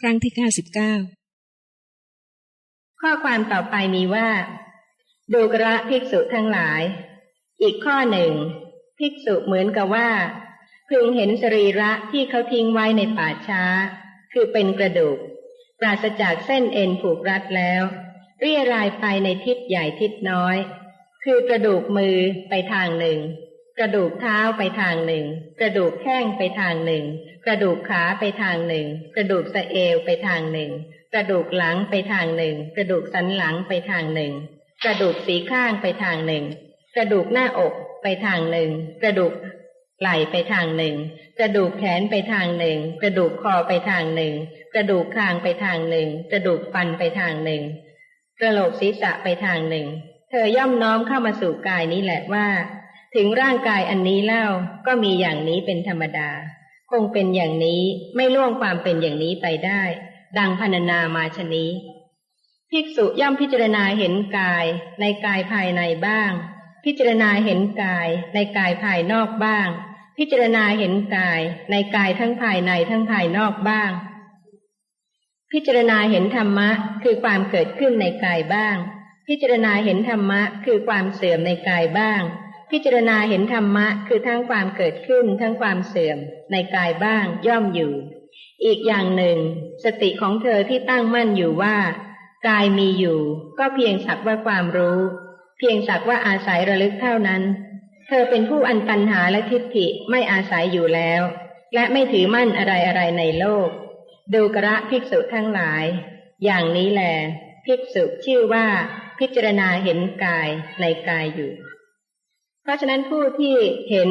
ครั้งที่เก้าสิบเก้าข้อความต่อไปมีว่า ดูกระภิกษุทั้งหลาย อีกข้อหนึ่ง ภิกษุเหมือนกับว่า พึงเห็นสรีระที่เขาทิ้งไว้ในป่าช้า คือเป็นกระดูก ปราศจากเส้นเอ็นผูกรัดแล้ว เรียรายไปในทิศใหญ่ทิศน้อย คือกระดูกมือไปทางหนึ่ง กระดูกเท้าไปทางหนึ่ง กระดูกแข้งไปทางหนึ่ง กระดูกขาไปทางหนึ่ง กระดูกสะเอวไปทางหนึ่ง กระดูกหลังไปทางหนึ่ง กระดูกสันหลังไปทางหนึ่ง กระดูกสีข้างไปทางหนึ่ง กระดูกหน้าอกไปทางหนึ่ง กระดูกไหล่ไปทางหนึ่ง กระดูกแขนไปทางหนึ่ง กระดูกคอไปทางหนึ่ง กระดูกคางไปทางหนึ่ง กระดูกฟันไปทางหนึ่ง กระโหลกศีรษะไปทางหนึ่ง เธอย่อมน้อมเข้ามาสู่กายนี้แหละว่า ถึงร่างกายอันนี้เล่าก็มีอย่างนี้เป็นธรรมดา งเป็นอย่างนี้ไม่ล่วงความเป็นอย่างนี้ไปได้ ดังพรรณนามาชนี้ ภิกษุย่อมพิจารณาเห็นกายในกายภายในบ้าง พิจารณาเห็นกายในกายภายนอกบ้าง พิจารณาเห็นกายในกายทั้งภายในทั้งภายนอกบ้าง พิจารณาเห็นธรรมะคือความเกิดขึ้นในกายบ้าง พิจารณาเห็นธรรมะคือความเสื่อมในกายบ้าง พิจารณาเห็นธรรมะคือทั้งความเกิดขึ้นทั้งความเสื่อมในกายบ้างย่อมอยู่ อีกอย่างหนึ่ง สติของเธอที่ตั้งมั่นอยู่ว่า กายมีอยู่ ก็เพียงสักว่าความรู้ เพียงสักว่าอาศัยระลึกเท่านั้น เธอเป็นผู้อันตัญหาและทิฏฐิไม่อาศัยอยู่แล้ว และไม่ถือมั่นอะไรอะไรในโลก ดูกระภิกษุทั้งหลาย อย่างนี้แหลภิกษุชื่อว่าพิจารณาเห็นกายในกายอยู่ เพราะฉะนั้นผู้ที่เห็น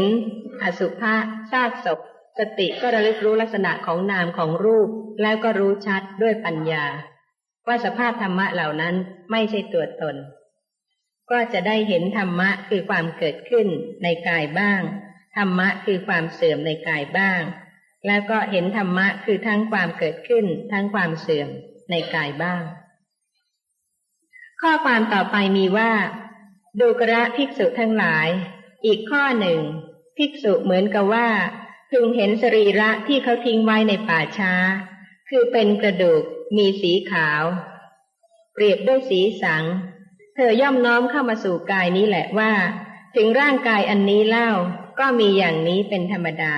อสุภะซากศพสติก็ระลึกรู้ลักษณะของนามของรูป แล้วก็รู้ชัดด้วยปัญญา ว่าสภาพธรรมะเหล่านั้นไม่ใช่ตัวตน ก็จะได้เห็นธรรมะคือความเกิดขึ้นในกายบ้าง ธรรมะคือความเสื่อมในกายบ้าง แล้วก็เห็นธรรมะคือทั้งความเกิดขึ้น ทั้งความเสื่อมในกายบ้าง ข้อความต่อไปมีว่า ดูกระภิกษุทั้งหลาย อีกข้อหนึ่ง ภิกษุเหมือนกับว่า พึงเห็นสรีระที่เขาทิ้งไว้ในป่าช้า คือเป็นกระดูกมีสีขาว เปรียบด้วยสีสัง เธอย่อมน้อมเข้ามาสู่กายนี้แหละว่า ถึงร่างกายอันนี้เล่าก็มีอย่างนี้เป็นธรรมดา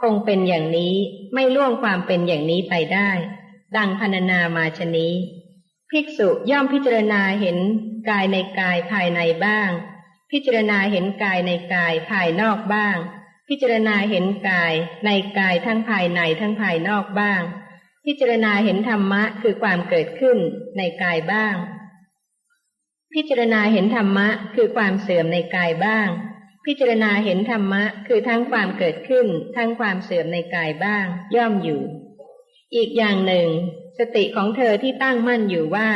คงเป็นอย่างนี้ไม่ล่วงความเป็นอย่างนี้ไปได้ ดังพรรณนามาชนี้ ภิกษุย่อมพิจารณาเห็นกายในกายภายในบ้าง พิจารณาเห็นกายในกายภายนอกบ้าง พิจารณาเห็นกายในกายทั้งภายในทั้งภายนอกบ้าง พิจารณาเห็นธรรมะคือความเกิดขึ้นในกายบ้าง พิจารณาเห็นธรรมะคือความเสื่อมในกายบ้าง พิจารณาเห็นธรรมะคือทั้งความเกิดขึ้น ทั้งความเสื่อมในกายบ้าง ย่อมอยู่ อีกอย่างหนึ่ง สติของเธอที่ตั้งมั่นอยู่ว่า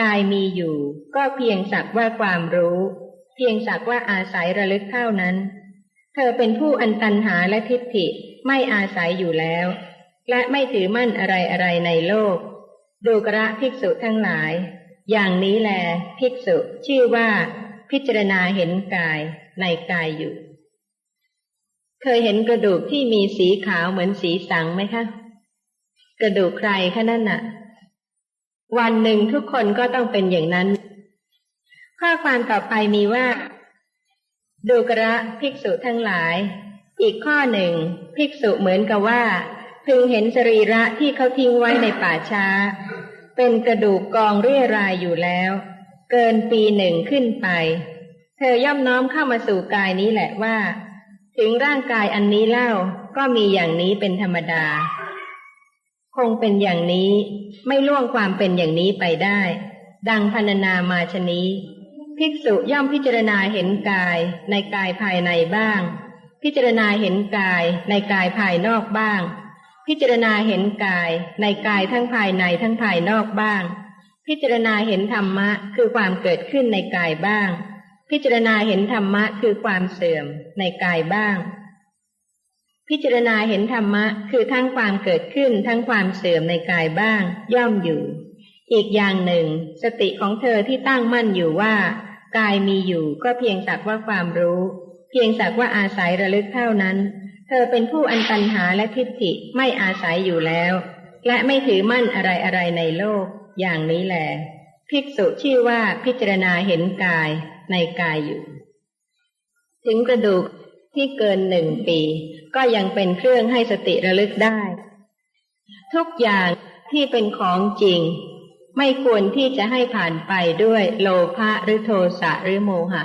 กายมีอยู่ ก็เพียงสักว่าความรู้ เพียงสักว่าอาศัยระลึกเท่านั้น เธอเป็นผู้อันตันหาและทิฏฐิไม่อาศัยอยู่แล้ว และไม่ถือมั่นอะไรอะไรในโลก ดูกระภิกษุทั้งหลาย อย่างนี้แล ภิกษุชื่อว่า พิจารณาเห็นกายในกายอยู่ เคยเห็นกระดูกที่มีสีขาวเหมือนสีสังไหมคะ กระดูกใครคะนั่นน่ะ วันหนึ่งทุกคนก็ต้องเป็นอย่างนั้น ข้อความต่อไปมีว่า ดูกระภิกษุทั้งหลาย อีกข้อหนึ่ง ภิกษุเหมือนกับว่า พึงเห็นสรีระที่เขาทิ้งไว้ในป่าช้า เป็นกระดูกกองเรียรายอยู่แล้ว เกินปีหนึ่งขึ้นไป เธอย่อมน้อมเข้ามาสู่กายนี้แหละว่า ถึงร่างกายอันนี้เล่าก็มีอย่างนี้เป็นธรรมดา คงเป็นอย่างนี้ไม่ล่วงความเป็นอย่างนี้ไปได้ ดังพรรณนามาชนี้ ภิกษุย่อมพิจารณาเห็นกายในกายภายในบ้าง พิจารณาเห็นกายในกายภายนอกบ้าง พิจารณาเห็นกายในกายทั้งภายในทั้งภายนอกบ้าง พิจารณาเห็นธรรมะคือความเกิดขึ้นในกายบ้าง พิจารณาเห็นธรรมะคือความเสื่อมในกายบ้าง พิจารณาเห็นธรรมะ คือทั้งความเกิดขึ้นทั้งความเสื่อมในกายบ้าง ย่อมอยู่ อีกอย่างหนึ่ง สติของเธอที่ตั้งมั่นอยู่ว่า กายมีอยู่ก็เพียงสักว่าความรู้ เพียงสักว่าอาศัยระลึกเท่านั้น เธอเป็นผู้อันตันหาและทิฏฐิไม่อาศัยอยู่แล้ว และไม่ถือมั่นอะไรอะไรในโลก อย่างนี้แหลภิกษุชื่อว่าพิจารณาเห็นกายในกายอยู่ ถึงกระดูก ที่เกินหนึ่งปี ก็ยังเป็นเครื่องให้สติระลึกได้ ทุกอย่างที่เป็นของจริง ไม่ควรที่จะให้ผ่านไปด้วยโลภะหรือโทสะหรือโมหะ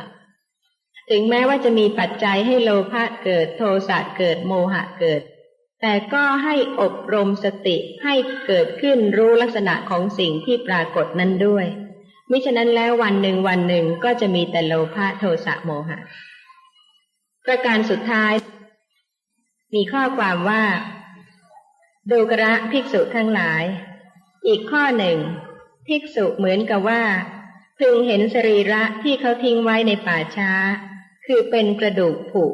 ถึงแม้ว่าจะมีปัจจัยให้โลภะเกิดโทสะเกิดโมหะเกิด แต่ก็ให้อบรมสติให้เกิดขึ้นรู้ลักษณะของสิ่งที่ปรากฏนั้นด้วยมิฉะนั้นแล้ววันหนึ่งวันหนึ่งก็จะมีแต่โลภะโทสะโมหะ ประการสุดท้าย มีข้อความว่าดูกระภิกษุทั้งหลาย อีกข้อหนึ่ง ภิกษุเหมือนกับว่า พึงเห็นสรีระที่เขาทิ้งไว้ในป่าช้า คือเป็นกระดูกผุ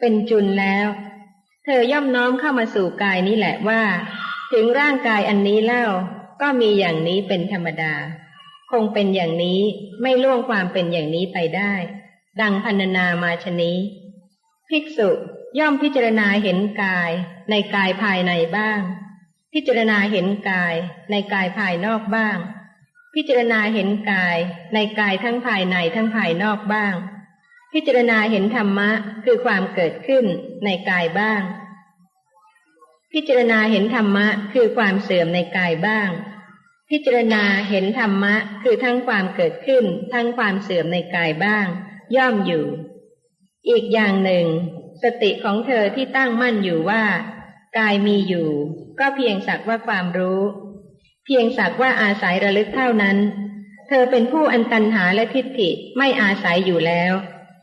เป็นจุนแล้ว เธอย่อมน้อมเข้ามาสู่กายนี้แหละว่า ถึงร่างกายอันนี้เล่าก็มีอย่างนี้เป็นธรรมดา คงเป็นอย่างนี้ไม่ล่วงความเป็นอย่างนี้ไปได้ ดังพันนามาชนี้ ภิกษุย่อมพิจารณาเห็นกาย ในกายภายในบ้าง พิจารณาเห็นกาย ในกายภายนอกบ้าง พิจารณาเห็นกาย ในกายทั้งภายในทั้งภายนอกบ้าง พิจารณาเห็นธรรมะคือความเกิดขึ้นในกายบ้าง พิจารณาเห็นธรรมะคือความเสื่อมในกายบ้าง พิจารณาเห็นธรรมะคือทั้งความเกิดขึ้น ทั้งความเสื่อมในกายบ้าง ย่อมอยู่ อีกอย่างหนึ่ง สติของเธอที่ตั้งมั่นอยู่ว่า กายมีอยู่ ก็เพียงสักว่าความรู้ เพียงสักว่าอาศัยระลึกเท่านั้น เธอเป็นผู้อันตันหาและทิฏฐิไม่อาศัยอยู่แล้ว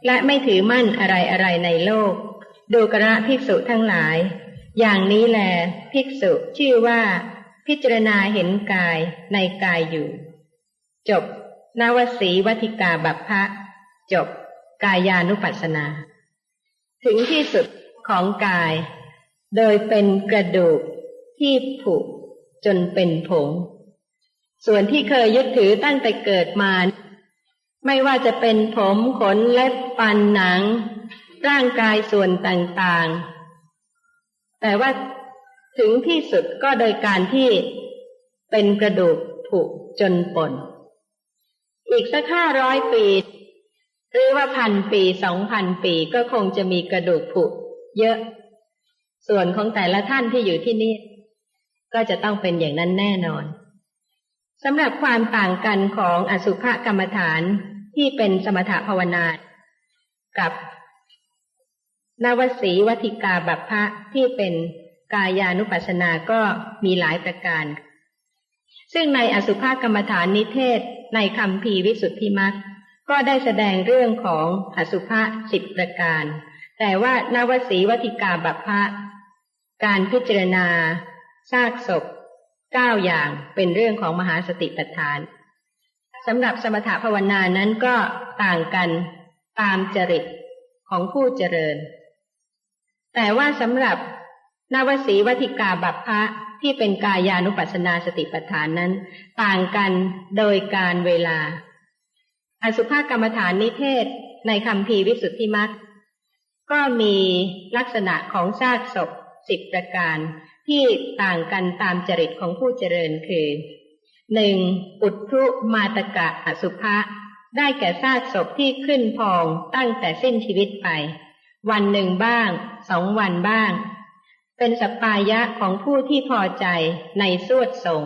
และไม่ถือมั่นอะไรอะไรในโลก ดูกระภิกษุทั้งหลาย อย่างนี้แลภิกษุชื่อว่า พิจารณาเห็นกายในกายอยู่ จบนวสีวัติกาบัพพะ จบ กายานุปัสสนา ถึงที่สุดของกาย โดยเป็นกระดูกที่ผุจนเป็นผง ส่วนที่เคยยึดถือตั้งแต่เกิดมา ไม่ว่าจะเป็นผมขนเล็บปันหนัง ร่างกายส่วนต่างๆ แต่ว่าถึงที่สุดก็โดยการที่เป็นกระดูกผุจนปนอีกสักห้าร้อยปี หรือว่าพันปีสองพันปีก็คงจะมีกระดูกผุเยอะ ส่วนของแต่ละท่านที่อยู่ที่นี่ ก็จะต้องเป็นอย่างนั้นแน่นอนสำหรับความต่างกันของอสุภกรรมฐานที่เป็นสมถภาวนากับนวสีวัติกาบัพพะที่เป็นกายานุปัสสนาก็มีหลายประการ ซึ่งในอสุภกรรมฐานนิเทศในคำพีวิสุทธิมัก ก็ได้แสดงเรื่องของอสุภะสิบประการ แต่ว่านวสีวติกาบัพพะการพิจารณาซากศพเก้าอย่างเป็นเรื่องของมหาสติปัฏฐานสำหรับสมถภาวนานั้นก็ต่างกันตามจริตของผู้เจริญ แต่ว่าสำหรับนวสีวติกาบัพพะที่เป็นกายานุปัสสนาสติปัฏฐานนั้น ต่างกันโดยการเวลา อสุภกรรมฐานนิเทศในคำพีวิสุทธิมัตก็มีลักษณะของซากศพสิบประการที่ต่างกันตามจริตของผู้เจริญคือหนึ่งอุทุมาตกะอสุภะได้แก่ซากศพที่ขึ้นพองตั้งแต่สิ้นชีวิตไป วันหนึ่งบ้างสองวันบ้าง เป็นสปายะของผู้ที่พอใจในสวดทรง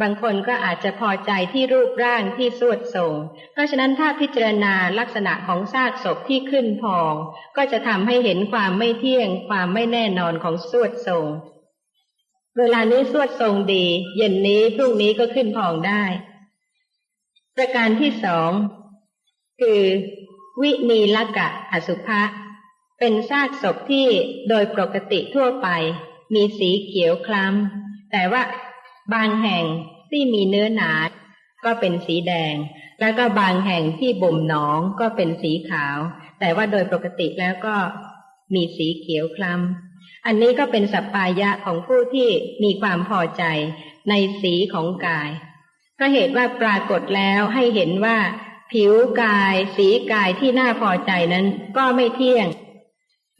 บางคนก็อาจจะพอใจที่รูปร่างที่สวดทรง เพราะฉะนั้นถ้าพิจารณาลักษณะของซากศพที่ขึ้นพอง ก็จะทำให้เห็นความไม่เที่ยง ความไม่แน่นอนของสวดทรง เวลานี้สวดทรงดี เย็นนี้พรุ่งนี้ก็ขึ้นพองได้ ประการที่สองคือ วินีลกะอสุภะเป็นซากศพที่โดยปกติทั่วไป มีสีเขียวคล้ำแต่ว่า บางแห่งที่มีเนื้อหนาก็เป็นสีแดง แล้วก็บางแห่งที่บ่มหนองก็เป็นสีขาว แต่ว่าโดยปกติแล้วก็มีสีเขียวคล้ำอันนี้ก็เป็นสัปปายะของผู้ที่มีความพอใจในสีของกายเพราะเหตุว่าปรากฏแล้วให้เห็นว่า ผิวกายสีกายที่น่าพอใจนั้นก็ไม่เที่ยง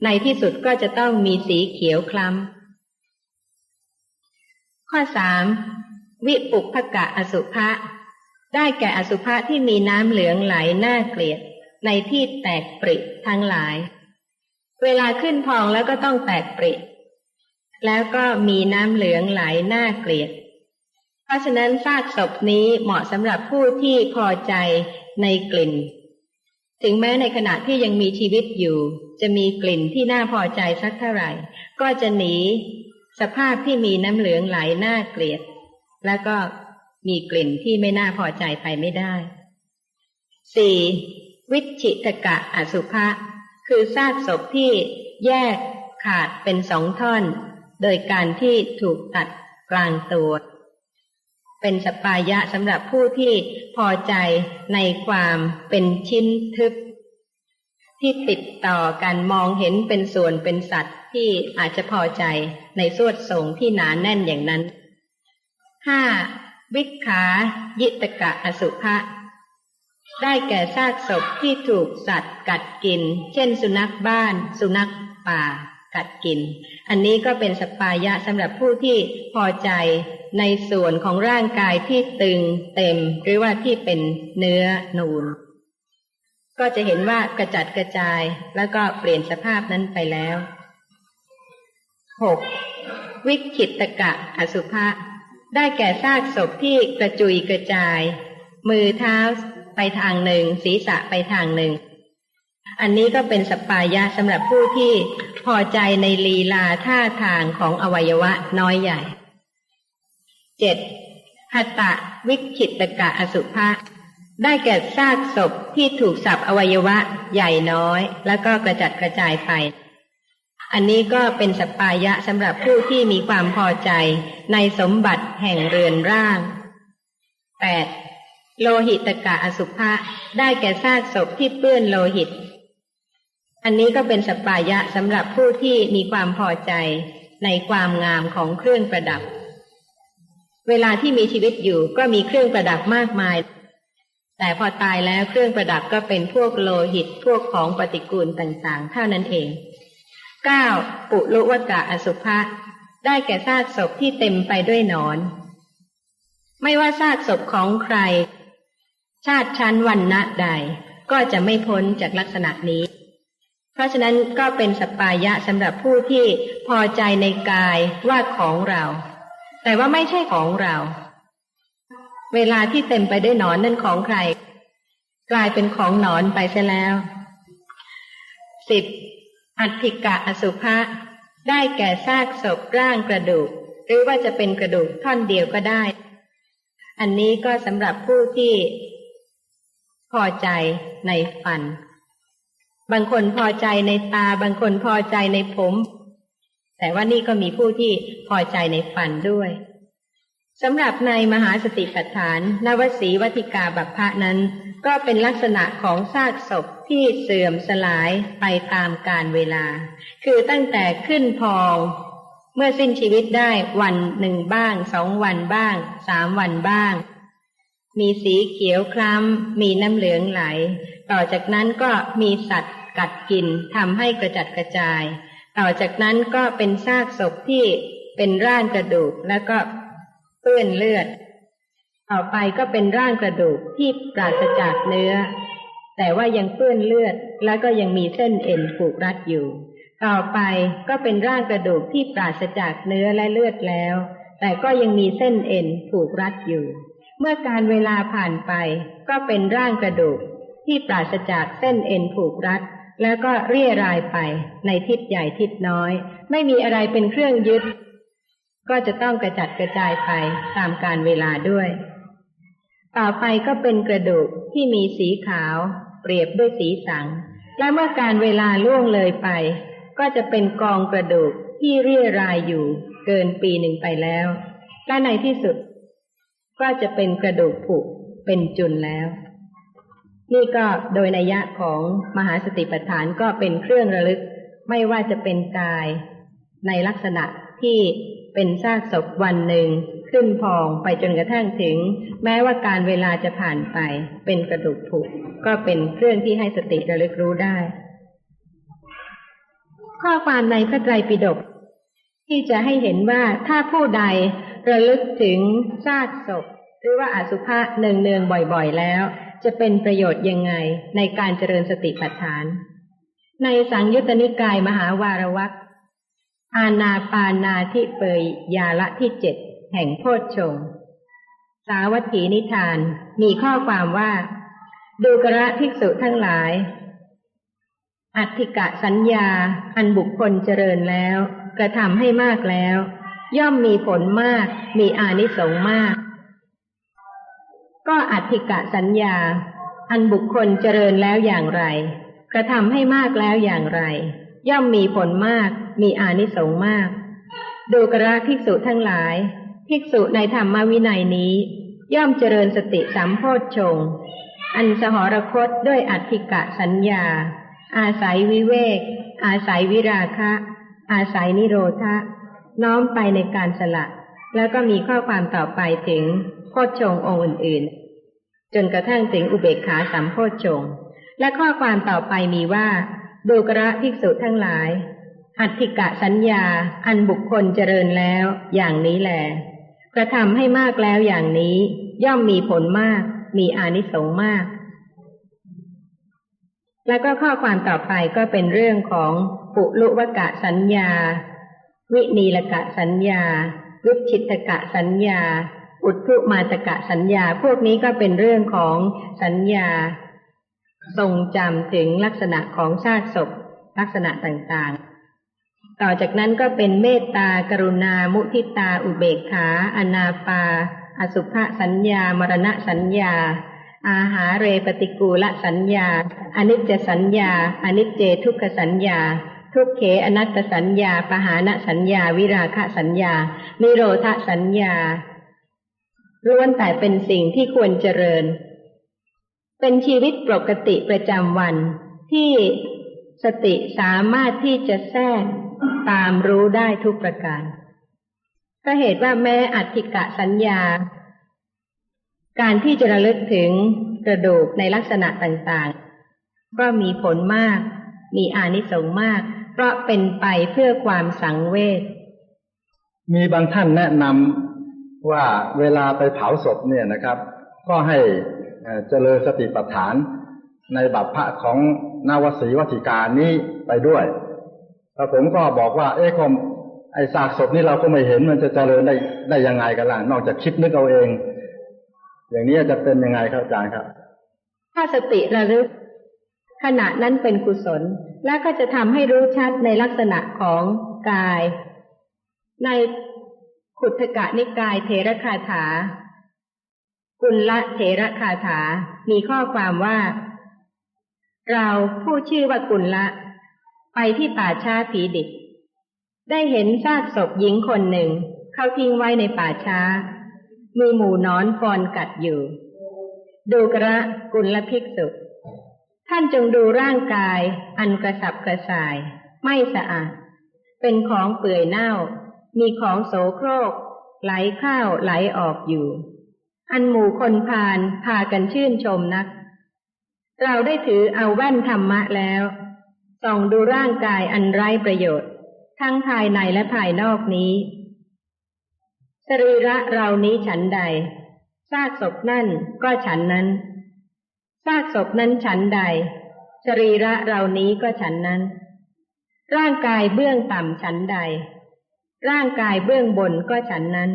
ในที่สุดก็จะต้องมีสีเขียวคล้ำ ข้อสามวิปุพกะอสุภะได้แก่อสุภะที่มีน้ำเหลืองไหลน่าเกลียด ในที่แตกปริทั้งหลาย เวลาขึ้นพองแล้วก็ต้องแตกปริ แล้วก็มีน้ำเหลืองไหลน่าเกลียด เพราะฉะนั้นซากศพนี้เหมาะสำหรับผู้ที่พอใจในกลิ่น ถึงแม้ในขณะที่ยังมีชีวิตอยู่ จะมีกลิ่นที่น่าพอใจสักเท่าไหร่ ก็จะหนี สภาพที่มีน้ำเหลืองไหลน่าเกลียด แล้วก็มีกลิ่นที่ไม่น่าพอใจไปไม่ได้สี่วิชิตกะอสุภะคือซากศพที่แยกขาดเป็นสองท่อน โดยการที่ถูกตัดกลางตัว เป็นสปายะสำหรับผู้ที่พอใจในความเป็นชิ้นทึบ ที่ติดต่อกันมองเห็นเป็นส่วนเป็นสัตว์ ที่อาจจะพอใจในสวดทรงที่หนานแน่นอย่างนั้นห้าวิขายิตกะอสุภะได้แก่ซากศพที่ถูกสัตว์กัดกิน เช่น สุนัขบ้าน สุนัขป่า กัดกิน อันนี้ก็เป็นสปายะสำหรับผู้ที่พอใจในส่วนของร่างกายที่ตึงเต็ม หรือว่าที่เป็นเนื้อนูน ก็จะเห็นว่ากระจัดกระจายแล้วก็เปลี่ยนสภาพนั้นไปแล้ว หกวิคิตกะอสุภะได้แก่ซากศพที่กระจุยกระจาย มือเท้าไปทางหนึ่ง ศีรษะไปทางหนึ่ง อันนี้ก็เป็นสปายะสำหรับผู้ที่พอใจในลีลาท่าทางของอวัยวะน้อยใหญ่เจ็ดหัตตะวิคิตกะอสุภะได้แก่ซากศพที่ถูกสับอวัยวะใหญ่น้อย แล้วก็กระจัดกระจายไป อันนี้ก็เป็นสปายะสำหรับผู้ที่มีความพอใจในสมบัติแห่งเรือนร่าง 8. โลหิตกะอสุภะได้แก่ซากศพที่เปื้อนโลหิต อันนี้ก็เป็นสปายะสำหรับผู้ที่มีความพอใจในความงามของเครื่องประดับ เวลาที่มีชีวิตอยู่ก็มีเครื่องประดับมากมาย แต่พอตายแล้วเครื่องประดับก็เป็นพวกโลหิตพวกของปฏิกูลต่างๆ เท่านั้นเอง เก้าปุลุวกะอสุภะได้แก่ซากศพที่เต็มไปด้วยหนอน ไม่ว่าซากศพของใคร ชาติชั้นวันณะใด ก็จะไม่พ้นจากลักษณะนี้ เพราะฉะนั้นก็เป็นสปายะสำหรับผู้ที่พอใจในกายว่าของเรา แต่ว่าไม่ใช่ของเรา เวลาที่เต็มไปด้วยหนอนนั่นของใคร กลายเป็นของหนอนไปเสียแล้วสิบ อัติกะอสุภะได้แก่ซากศพร่างกระดูก หรือว่าจะเป็นกระดูกท่อนเดียวก็ได้ อันนี้ก็สำหรับผู้ที่พอใจในฟัน บางคนพอใจในตา บางคนพอใจในผม แต่ว่านี่ก็มีผู้ที่พอใจในฟันด้วยสำหรับในมหาสติปัฏฐานนวสีวัติกาบัพพะนั้น ก็เป็นลักษณะของซากศพที่เสื่อมสลายไปตามกาลเวลา คือตั้งแต่ขึ้นพองเมื่อสิ้นชีวิตได้วันหนึ่งบ้างสองวันบ้างสามวันบ้าง มีสีเขียวคล้ำมีน้ำเหลืองไหล ต่อจากนั้นก็มีสัตว์กัดกินทำให้กระจัดกระจาย ต่อจากนั้นก็เป็นซากศพที่เป็นร่างกระดูกแล้วก็เปื้อนเลือด ต่อไปก็เป็นร่างกระดูกที่ปราศจากเนื้อ แต่ว่ายังเปื้อนเลือด แล้วก็ยังมีเส้นเอ็นผูกรัดอยู่ ต่อไปก็เป็นร่างกระดูกที่ปราศจากเนื้อและเลือดแล้ว แต่ก็ยังมีเส้นเอ็นผูกรัดอยู่ เมื่อการเวลาผ่านไป ก็เป็นร่างกระดูกที่ปราศจากเส้นเอ็นผูกรัด แล้วก็เรียรายไปในทิศใหญ่ทิศน้อย ไม่มีอะไรเป็นเครื่องยึด ก็จะต้องกระจัดกระจายไปตามการเวลาด้วย ต่อไปก็เป็นกระดูกที่มีสีขาว เปรียบด้วยสีสัง และเมื่อการเวลาล่วงเลยไป ก็จะเป็นกองกระดูกที่เรียรายอยู่เกินปีหนึ่งไปแล้ว และในที่สุด ก็จะเป็นกระดูกผุเป็นจุนแล้ว นี่ก็โดยนัยยะของมหาสติปัฏฐานก็เป็นเครื่องระลึก ไม่ว่าจะเป็นกาย ในลักษณะที่เป็นซากศพวันหนึ่ง ขึ้นพองไปจนกระทั่งถึง แม้ว่าการเวลาจะผ่านไป เป็นกระดูกผุก็เป็นเครื่องที่ให้สติระลึกรู้ได้ ข้อความในพระไตรปิฎกที่จะให้เห็นว่าถ้าผู้ใดระลึกถึงซากศพ หรือว่าอสุภะเนืองๆบ่อยๆแล้ว จะเป็นประโยชน์ยังไงในการเจริญสติปัฏฐาน ในสังยุตตนิกายมหาวารวักอาณาปานาทิเปยยาละที่เจ็ด แห่งโพชฌงค์สาวัตถีนิทานมีข้อความว่า ดูกระภิกษุทั้งหลาย อัตถิกะสัญญา อันบุคคลเจริญแล้ว กระทำให้มากแล้ว ย่อมมีผลมาก มีอานิสงส์มาก ก็อัตถิกะสัญญา อันบุคคลเจริญแล้วอย่างไร กระทำให้มากแล้วอย่างไร ย่อมมีผลมาก มีอานิสงส์มาก ดูกระภิกษุทั้งหลาย ภิกษุในธรรมวินัยนี้ ย่อมเจริญสติสัมโพชฌงอันสหรคตด้วยอัตถิกะสัญญา อาศัยวิเวก อาศัยวิราคะ อาศัยนิโรธะ น้อมไปในการสละ แล้วก็มีข้อความต่อไปถึงโพชฌงองค์อื่นๆ จนกระทั่งถึงอุเบกขาสัมโพชฌงและข้อความต่อไปมีว่าดูกระภิกษุทั้งหลาย อัตถิกะสัญญา อันบุคคลเจริญแล้ว อย่างนี้แหละ กระทำให้มากแล้วอย่างนี้ ย่อมมีผลมาก มีอานิสงส์มาก แล้วก็ข้อความต่อไปก็เป็นเรื่องของปุลุวกะสัญญา วินีลกะสัญญา วิชิตกะสัญญา อุทธุมาตกะสัญญา พวกนี้ก็เป็นเรื่องของสัญญา ทรงจำถึงลักษณะของชาติศพลักษณะต่างๆ ต่อจากนั้นก็เป็นเมตตากรุณา มุทิตา อุเบกขา อนาปา อสุภสัญญา มรณะสัญญา อาหาเรปฏิกูลสัญญา อนิจจสัญญา อนิจเจทุกขสัญญา ทุกเขอนัตตสัญญา ปหานะสัญญา วิราคะสัญญา นิโรธสัญญาล้วนแต่เป็นสิ่งที่ควรเจริญ เป็นชีวิตปกติประจำวันที่สติสามารถที่จะแทรก ตามรู้ได้ทุกประการก็เหตุว่าแม้อัติกะสัญญา การที่จะระลึกถึงกระดูกในลักษณะต่างๆ ก็มีผลมาก มีอานิสงส์มาก เพราะเป็นไปเพื่อความสังเวช มีบางท่านแนะนำว่าเวลาไปเผาศพเนี่ยนะครับ ก็ให้เจริญสติปัฏฐานในบัพพะของนาวสีวัติการนี้ไปด้วย แล้วผมก็บอกว่า เอ๊ะคมไอ้ซากศพนี่เราก็ไม่เห็นมันจะเจริญได้ได้ยังไงกันล่ะนอกจากคิดนึกเอาเอง อย่างนี้จะเป็นยังไงครับอาจารย์ครับ ถ้าสติระลึก ขณะนั้นเป็นกุศล และก็จะทำให้รู้ชัดในลักษณะของกาย ในขุทกะนิกายเทระคาถา กุลละเทระคาถา มีข้อความว่า เราผู้ชื่อว่ากุลละ ไปที่ป่าช้าผีดิบได้เห็นซากศพหญิงคนหนึ่ง เขาทิ้งไว้ในป่าช้า มีหมูนอนฟอนกัดอยู่ ดูกระกุลภิกษุท่านจงดูร่างกายอันกระสับกระส่าย ไม่สะอาด เป็นของเปื่อยเน่า มีของโสโครก ไหลเข้าไหลออกอยู่ อันหมู่คนพาลพากันชื่นชมนัก เราได้ถือเอาแว่นธรรมะแล้ว ส่องดูร่างกายอันไร้ประโยชน์ ทั้งภายในและภายนอกนี้ สรีระเรานี้ฉันใดซากศพนั่นก็ฉันนั้นซากศพนั้นฉันใด สรีระเรานี้ก็ฉันนั้น ร่างกายเบื้องต่ำฉันใด ร่างกายเบื้องบนก็ฉันนั้น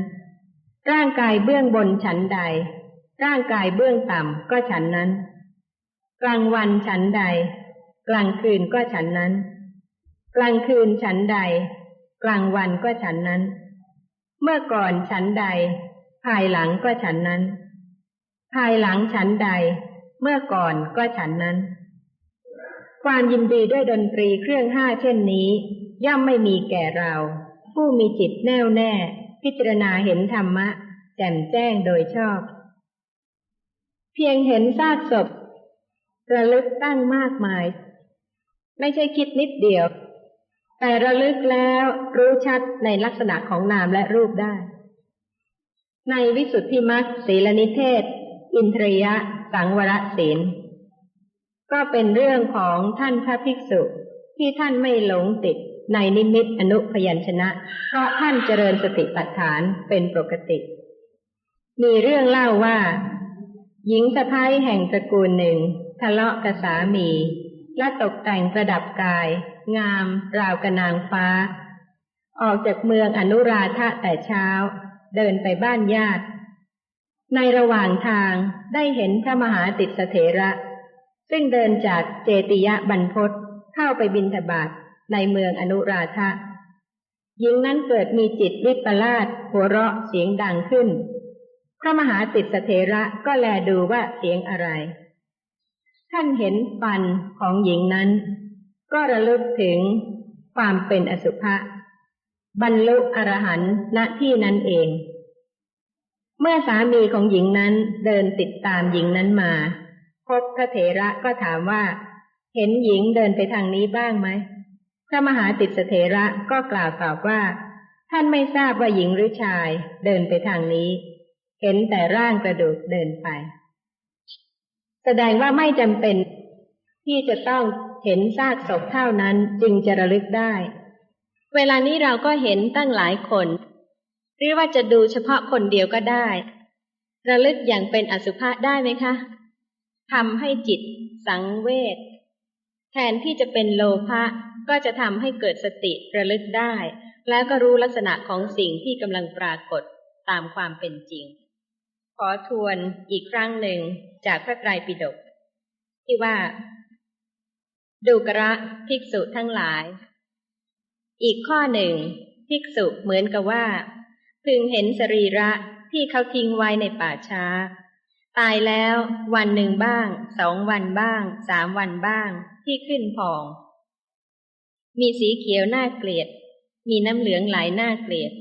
ร่างกายเบื้องบนฉันใด ร่างกายเบื้องต่ำก็ฉันนั้น กลางวันฉันใด กลางคืนก็ฉันนั้น กลางคืนฉันใด กลางวันก็ฉันนั้น เมื่อก่อนฉันใด ภายหลังก็ฉันนั้น ภายหลังฉันใด เมื่อก่อนก็ฉันนั้น ความยินดีด้วยดนตรีเครื่องห้าเช่นนี้ ย่อมไม่มีแก่เรา ผู้มีจิตแน่วแน่ พิจารณาเห็นธรรมะ แจ่มแจ้งโดยชอบ เพียงเห็นซากศพระลึกตั้งมากมาย ไม่ใช่คิดนิดเดียว แต่ระลึกแล้วรู้ชัดในลักษณะของนามและรูปได้ ในวิสุทธิมรรคศีลนิเทศ อินทรียะ สังวรศีล ก็เป็นเรื่องของท่านพระภิกษุที่ท่านไม่หลงติดในนิมิตอนุพยัญชนะ เพราะท่านเจริญสติปัฏฐานเป็นปกติ มีเรื่องเล่าว่า หญิงสะพ้ายแห่งตระกูลหนึ่ง ทะเลาะกับสามี และตกแต่งประดับกาย งาม ราวกระนางฟ้า ออกจากเมืองอนุราธะแต่เช้า เดินไปบ้านญาติ ในระหว่างทางได้เห็นพระมหาติสเถระ ซึ่งเดินจากเจติยะบรรพศเข้าไปบินทบาทในเมืองอนุราธะหญิงนั้นเกิดมีจิตวิปลาสหัวเราะเสียงดังขึ้น พระมหาติสเถระก็แลดูว่าเสียงอะไร ท่านเห็นฟันของหญิงนั้น ก็ระลึกถึงความเป็นอสุภะบรรลุอรหันต์ณที่นั้นเอง เมื่อสามีของหญิงนั้นเดินติดตามหญิงนั้นมา พบพระเถระก็ถามว่า เห็นหญิงเดินไปทางนี้บ้างไหมพระมหาติสเถระก็กล่าวตอบว่า ท่านไม่ทราบว่าหญิงหรือชายเดินไปทางนี้ เห็นแต่ร่างกระดูกเดินไป แสดงว่าไม่จำเป็น ที่จะต้องเห็นซากศพเท่านั้นจึงจะระลึกได้ เวลานี้เราก็เห็นตั้งหลายคน หรือว่าจะดูเฉพาะคนเดียวก็ได้ ระลึกอย่างเป็นอสุภะได้ไหมคะทำให้จิตสังเวชแทนที่จะเป็นโลภะก็จะทำให้เกิดสติระลึกได้ แล้วก็รู้ลักษณะของสิ่งที่กำลังปรากฏตามความเป็นจริง ขอทวนอีกครั้งหนึ่งจากพระไตรปิฎกที่ว่า ดูกระภิกษุทั้งหลาย อีกข้อหนึ่ง ภิกษุเหมือนกับว่า พึงเห็นสรีระที่เขาทิ้งไว้ในป่าช้า ตายแล้ววันหนึ่งบ้าง สองวันบ้าง สามวันบ้าง ที่ขึ้นพอง มีสีเขียวน่าเกลียด มีน้ำเหลืองไหลน่าเกลียด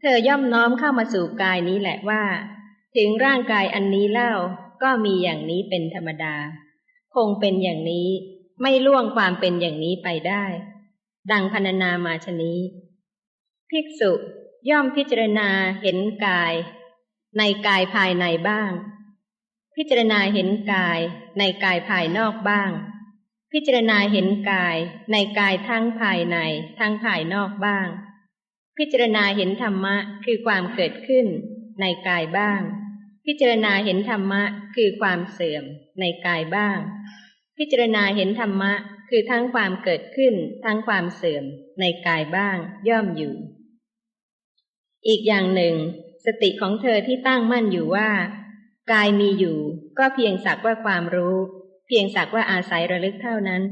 เธอย่อมน้อมเข้ามาสู่กายนี้แหละว่า ถึงร่างกายอันนี้เล่าก็มีอย่างนี้เป็นธรรมดา คงเป็นอย่างนี้ไม่ล่วงความเป็นอย่างนี้ไปได้ ดังพรรณนามาชนี้ ภิกษุย่อมพิจารณาเห็นกาย ในกายภายในบ้าง พิจารณาเห็นกาย ในกายภายนอกบ้าง พิจารณาเห็นกาย ในกายทั้งภายในทั้งภายนอกบ้าง พิจารณาเห็นธรรมะคือความเกิดขึ้น ในกายบ้าง พิจารณาเห็นธรรมะคือความเสื่อมในกายบ้าง พิจารณาเห็นธรรมะคือทั้งความเกิดขึ้นทั้งความเสื่อมในกายบ้างย่อมอยู่ อีกอย่างหนึ่ง สติของเธอที่ตั้งมั่นอยู่ว่า กายมีอยู่ ก็เพียงสักว่าความรู้ เพียงสักว่าอาศัยระลึกเท่านั้น